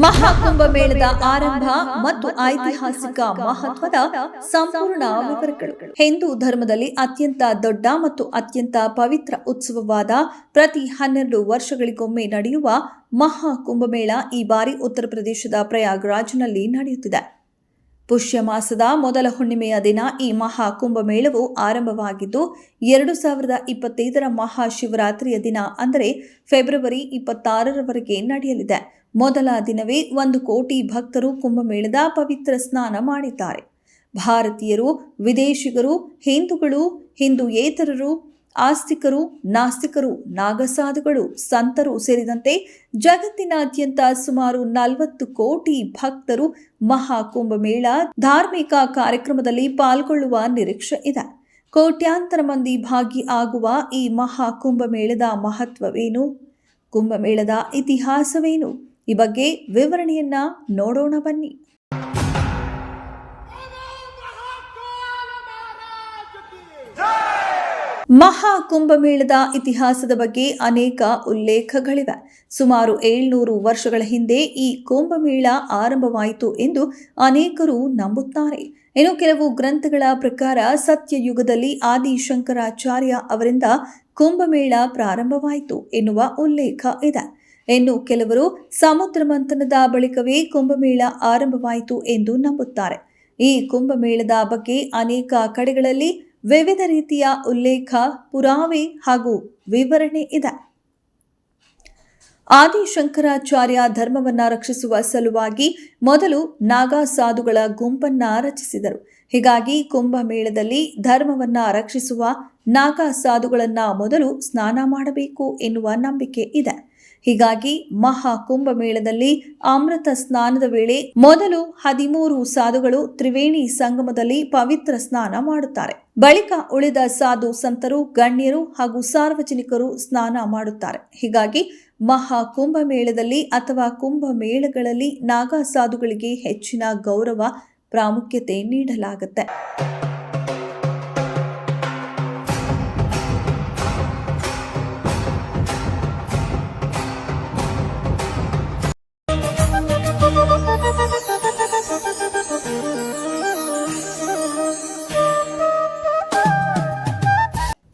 ಮಹಾಕುಂಭ ಮೇಳದ ಆರಂಭ ಮತ್ತು ಐತಿಹಾಸಿಕ ಮಹತ್ವದ ಸಂಪೂರ್ಣ ವಿವರಗಳು. ಹಿಂದೂ ಧರ್ಮದಲ್ಲಿ ಅತ್ಯಂತ ದೊಡ್ಡ ಮತ್ತು ಅತ್ಯಂತ ಪವಿತ್ರ ಉತ್ಸವವಾದ ಪ್ರತಿ ಹನ್ನೆರಡು ವರ್ಷಗಳಿಗೊಮ್ಮೆ ನಡೆಯುವ ಮಹಾಕುಂಭಮೇಳ ಈ ಬಾರಿ ಉತ್ತರ ಪ್ರದೇಶದ ಪ್ರಯಾಗ್ರಾಜ್ನಲ್ಲಿ ನಡೆಯುತ್ತಿದೆ. ಪುಷ್ಯ ಮಾಸದ ಮೊದಲ ಹುಣ್ಣಿಮೆಯ ದಿನ ಈ ಮಹಾ ಕುಂಭಮೇಳವು ಆರಂಭವಾಗಿದ್ದು, ಎರಡು ಸಾವಿರದ ಇಪ್ಪತ್ತೈದರ ಮಹಾಶಿವರಾತ್ರಿಯ ದಿನ, ಅಂದರೆ ಫೆಬ್ರವರಿ ಇಪ್ಪತ್ತಾರರವರೆಗೆ ನಡೆಯಲಿದೆ. ಮೊದಲ ದಿನವೇ ಒಂದು ಕೋಟಿ ಭಕ್ತರು ಕುಂಭಮೇಳದ ಪವಿತ್ರ ಸ್ನಾನ ಮಾಡಿದ್ದಾರೆ. ಭಾರತೀಯರು, ವಿದೇಶಿಗರು, ಹಿಂದೂಗಳು ಹಿಂದೂಯೇತರರು ಆಸ್ತಿಕರು, ನಾಸ್ತಿಕರು, ನಾಗಸಾಧುಗಳು, ಸಂತರು ಸೇರಿದಂತೆ ಜಗತ್ತಿನಾದ್ಯಂತ ಸುಮಾರು ನಲವತ್ತು ಕೋಟಿ ಭಕ್ತರು ಮಹಾಕುಂಭಮೇಳ ಧಾರ್ಮಿಕ ಕಾರ್ಯಕ್ರಮದಲ್ಲಿ ಪಾಲ್ಗೊಳ್ಳುವ ನಿರೀಕ್ಷೆ ಇದೆ. ಕೋಟ್ಯಾಂತರ ಮಂದಿ ಭಾಗಿಯಾಗುವ ಈ ಮಹಾಕುಂಭಮೇಳದ ಮಹತ್ವವೇನು? ಕುಂಭಮೇಳದ ಇತಿಹಾಸವೇನು? ಈ ಬಗ್ಗೆ ವಿವರಣೆಯನ್ನ ನೋಡೋಣ ಬನ್ನಿ. ಮಹಾ ಕುಂಭಮೇಳದ ಇತಿಹಾಸದ ಬಗ್ಗೆ ಅನೇಕ ಉಲ್ಲೇಖಗಳಿವೆ. ಸುಮಾರು ಏಳ್ನೂರು ವರ್ಷಗಳ ಹಿಂದೆ ಈ ಕುಂಭಮೇಳ ಆರಂಭವಾಯಿತು ಎಂದು ಅನೇಕರು ನಂಬುತ್ತಾರೆ. ಇನ್ನು ಕೆಲವು ಗ್ರಂಥಗಳ ಪ್ರಕಾರ ಸತ್ಯಯುಗದಲ್ಲಿ ಆದಿ ಶಂಕರಾಚಾರ್ಯ ಅವರಿಂದ ಕುಂಭಮೇಳ ಪ್ರಾರಂಭವಾಯಿತು ಎನ್ನುವ ಉಲ್ಲೇಖ ಇದೆ. ಇನ್ನು ಕೆಲವರು ಸಮುದ್ರ ಮಂಥನದ ಬಳಿಕವೇ ಕುಂಭಮೇಳ ಆರಂಭವಾಯಿತು ಎಂದು ನಂಬುತ್ತಾರೆ. ಈ ಕುಂಭಮೇಳದ ಬಗ್ಗೆ ಅನೇಕ ಕಡೆಗಳಲ್ಲಿ ವಿವಿಧ ರೀತಿಯ ಉಲ್ಲೇಖ, ಪುರಾವೆ ಹಾಗೂ ವಿವರಣೆ ಇದೆ. ಆದಿಶಂಕರಾಚಾರ್ಯ ಧರ್ಮವನ್ನು ರಕ್ಷಿಸುವ ಸಲುವಾಗಿ ಮೊದಲು ನಾಗಾ ಸಾಧುಗಳ ಗುಂಪನ್ನ ರಚಿಸಿದರು. ಹೀಗಾಗಿ ಕುಂಭಮೇಳದಲ್ಲಿ ಧರ್ಮವನ್ನ ರಕ್ಷಿಸುವ ನಾಗಾ ಸಾಧುಗಳನ್ನ ಮೊದಲು ಸ್ನಾನ ಮಾಡಬೇಕು ಎನ್ನುವ ನಂಬಿಕೆ ಇದೆ. ಹೀಗಾಗಿ ಮಹಾ ಕುಂಭಮೇಳದಲ್ಲಿ ಅಮೃತ ಸ್ನಾನದ ವೇಳೆ ಮೊದಲು ಹದಿಮೂರು ಸಾಧುಗಳು ತ್ರಿವೇಣಿ ಸಂಗಮದಲ್ಲಿ ಪವಿತ್ರ ಸ್ನಾನ ಮಾಡುತ್ತಾರೆ. ಬಳಿಕ ಉಳಿದ ಸಾಧು ಸಂತರು, ಗಣ್ಯರು ಹಾಗೂ ಸಾರ್ವಜನಿಕರು ಸ್ನಾನ ಮಾಡುತ್ತಾರೆ. ಹೀಗಾಗಿ ಮಹಾ ಕುಂಭಮೇಳದಲ್ಲಿ ಅಥವಾ ಕುಂಭಮೇಳಗಳಲ್ಲಿ ನಾಗಾ ಸಾಧುಗಳಿಗೆ ಹೆಚ್ಚಿನ ಗೌರವ, ಪ್ರಾಮುಖ್ಯತೆ ನೀಡಲಾಗುತ್ತೆ.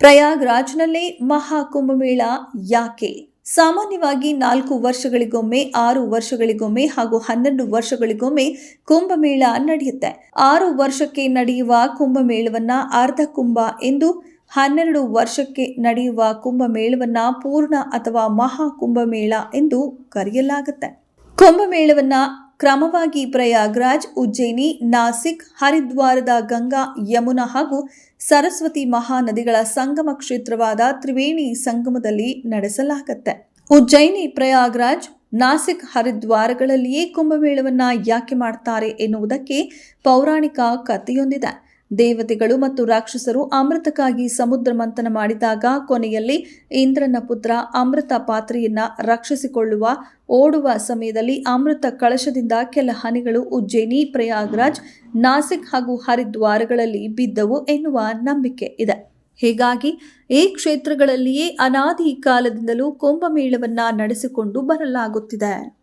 ಪ್ರಯಾಗ್ರಾಜ್ನಲ್ಲೇ ಮಹಾಕುಂಭಮೇಳ ಯಾಕೆ? ಸಾಮಾನ್ಯವಾಗಿ ನಾಲ್ಕು ವರ್ಷಗಳಿಗೊಮ್ಮೆ, ಆರು ವರ್ಷಗಳಿಗೊಮ್ಮೆ ಹಾಗೂ ಹನ್ನೆರಡು ವರ್ಷಗಳಿಗೊಮ್ಮೆ ಕುಂಭಮೇಳ ನಡೆಯುತ್ತೆ. ಆರು ವರ್ಷಕ್ಕೆ ನಡೆಯುವ ಕುಂಭಮೇಳವನ್ನ ಅರ್ಧ ಕುಂಭ ಎಂದು, ಹನ್ನೆರಡು ವರ್ಷಕ್ಕೆ ನಡೆಯುವ ಕುಂಭಮೇಳವನ್ನ ಪೂರ್ಣ ಅಥವಾ ಮಹಾ ಕುಂಭಮೇಳ ಎಂದು ಕರೆಯಲಾಗುತ್ತೆ. ಕುಂಭಮೇಳವನ್ನ ಕ್ರಮವಾಗಿ ಪ್ರಯಾಗ್ರಾಜ್, ಉಜ್ಜಯಿನಿ, ನಾಸಿಕ್, ಹರಿದ್ವಾರದ ಗಂಗಾ, ಯಮುನಾ ಹಾಗೂ ಸರಸ್ವತಿ ಮಹಾನದಿಗಳ ಸಂಗಮ ಕ್ಷೇತ್ರವಾದ ತ್ರಿವೇಣಿ ಸಂಗಮದಲ್ಲಿ ನಡೆಸಲಾಗುತ್ತೆ. ಉಜ್ಜಯಿನಿ, ಪ್ರಯಾಗ್ರಾಜ್, ನಾಸಿಕ್, ಹರಿದ್ವಾರಗಳಲ್ಲಿಯೇ ಕುಂಭಮೇಳವನ್ನು ಯಾಕೆ ಮಾಡ್ತಾರೆ ಎನ್ನುವುದಕ್ಕೆ ಪೌರಾಣಿಕ ಕಥೆಯೊಂದಿದೆ. ದೇವತೆಗಳು ಮತ್ತು ರಾಕ್ಷಸರು ಅಮೃತಕ್ಕಾಗಿ ಸಮುದ್ರ ಮಂಥನ ಮಾಡಿದಾಗ ಕೊನೆಯಲ್ಲಿ ಇಂದ್ರನ ಪುತ್ರ ಅಮೃತ ಪಾತ್ರೆಯನ್ನ ರಕ್ಷಿಸಿಕೊಳ್ಳುವ, ಓಡುವ ಸಮಯದಲ್ಲಿ ಅಮೃತ ಕಳಶದಿಂದ ಕೆಲ ಹನಿಗಳು ಉಜ್ಜಯಿನಿ, ಪ್ರಯಾಗ್ರಾಜ್, ನಾಸಿಕ್ ಹಾಗೂ ಹರಿದ್ವಾರಗಳಲ್ಲಿ ಬಿದ್ದವು ಎನ್ನುವ ನಂಬಿಕೆ ಇದೆ. ಹೀಗಾಗಿ ಈ ಕ್ಷೇತ್ರಗಳಲ್ಲಿಯೇ ಅನಾದಿ ಕಾಲದಿಂದಲೂ ಕುಂಭಮೇಳವನ್ನು ನಡೆಸಿಕೊಂಡು ಬರಲಾಗುತ್ತಿದೆ.